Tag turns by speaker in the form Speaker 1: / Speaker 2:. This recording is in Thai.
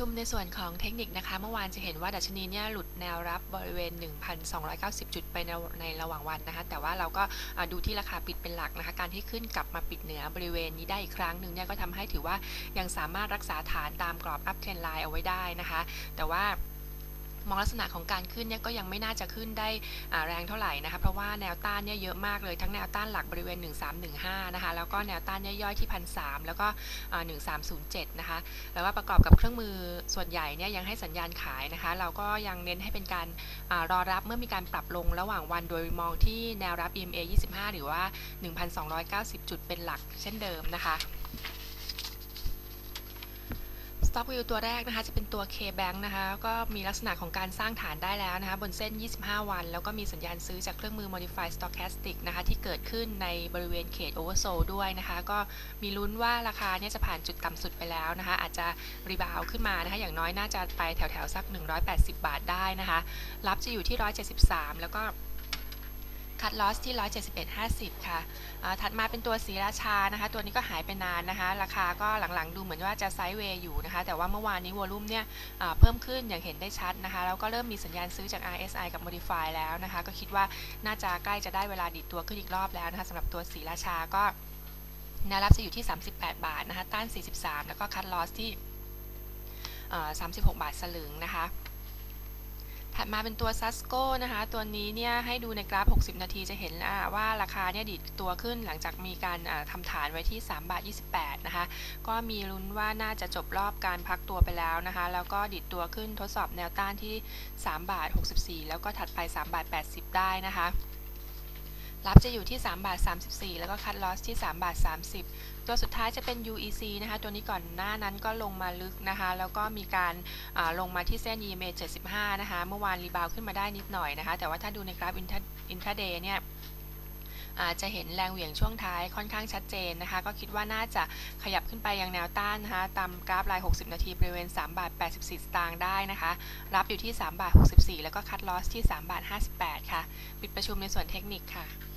Speaker 1: ชุมในส่วนของเทคนิคนะคะ เมื่อวานจะเห็นว่าดัชนีเนี่ยหลุดแนวรับบริเวณ 1,290 จุดไปในในระหว่างวันนะคะ แต่ว่าเราก็ดูที่ราคาปิดเป็นหลักนะคะ การที่ขึ้นกลับมาปิดเหนือบริเวณนี้ได้อีกครั้งหนึ่งเนี่ยก็ทำให้ถือว่ายังสามารถรักษาฐานตามกรอบ up trend line เอาไว้ได้นะคะ แต่ว่า มองลักษณะของการขึ้นเนี่ยก็ยังไม่น่าจะขึ้นได้แรงเท่าไหร่นะคะเพราะว่าแนวต้านเนี่ยเยอะมากเลยทั้งแนวต้านหลักบริเวณ 1315 นะคะแล้วก็แนวต้านย่อยๆที่1,300แล้วก็อ่า1307 นะคะแล้วก็ประกอบกับเครื่องมือส่วนใหญ่เนี่ยยังให้สัญญาณขายนะคะ เราก็ยังเน้นให้เป็นการอรอรับเมื่อมีการปรับลงระหว่างวันโดยมองที่แนวรับ EMA 25 หรือว่า 1,290 จุดเป็นหลักเช่นเดิมนะคะ Stock View ตัวแรกนะคะจะเป็นตัว K-Bank นะคะก็มีลักษณะของการสร้างฐานได้แล้วนะคะบนเส้น 25 วัน แล้วก็มีสัญญาณซื้อจากเครื่องมือ Modified Stochastic นะคะที่เกิดขึ้นในบริเวณเขต Oversold ด้วยนะคะ ก็มีลุ้นว่าราคาเนี่ยจะผ่านจุดต่ำสุดไปแล้วนะคะ อาจจะรีบาวขึ้นมานะคะอย่างน้อยน่าจะไปแถวๆสัก 180 บาทได้นะคะ รับจะอยู่ที่ 173 แล้วก็ คัดลอสที่ 171.50 ค่ะถัดมาเป็นตัวสีราชานะคะ ตัวนี้ก็หายไปนานนะคะ ราคาก็หลังๆ ดูเหมือนว่าจะไซด์เวย์อยู่นะคะ แต่ว่าเมื่อวานนี้วอลุ่มเนี่ยเพิ่มขึ้นอย่างเห็นได้ชัดนะคะ แล้วก็เริ่มมีสัญญาณซื้อจาก RSI กับ Modify แล้วนะคะ ก็คิดว่าน่าจะใกล้จะได้เวลาดิดตัวขึ้นอีกรอบแล้วนะคะสำหรับตัวสีราชาก็แนวรับจะอยู่ที่ 38 บาทนะคะ ต้าน 43 แล้วก็คัดลอสที่ 36 บาทสลึงนะคะ ถัดมาเป็นตัวซัสโกนะคะ ตัวนี้เนี่ยให้ดูในกราฟ 60 นาทีจะเห็นว่าราคาเนี่ยดิดตัวขึ้นหลังจากมีการทำฐานไว้ที่ 3 บาท 28 นะคะ ก็มีลุ้นว่าน่าจะจบรอบการพักตัวไปแล้วนะคะ แล้วก็ดิดตัวขึ้นทดสอบแนวต้านที่ 3 บาท 64 แล้วก็ถัดไป 3 บาท 80 ได้นะคะ รับจะอยู่ที่3บาท34 แล้วก็คัดลอสที่3บาท30 ตัวสุดท้ายจะเป็น UEC นะคะ ตัวนี้ก่อนหน้านั้นก็ลงมาลึกนะคะ แล้วก็มีการลงมาที่เส้น EMA 75 นะคะ เมื่อวานรีบาวขึ้นมาได้นิดหน่อยนะคะ แต่ว่าถ้าดูในกราฟ intraday เนี่ยอาจจะเห็นแรงเหวี่ยงช่วงท้ายค่อนข้างชัดเจนนะคะ ก็คิดว่าน่าจะขยับขึ้นไปยังแนวต้านนะคะตามกราฟราย 60 นาทีบริเวณ 3 บาท 84 สตางค์ได้นะคะ รับอยู่ที่ 3 บาท 64 แล้วก็คัดลอสที่ 3 บาท 58 ค่ะ ปิดประชุมในส่วนเทคนิคค่ะ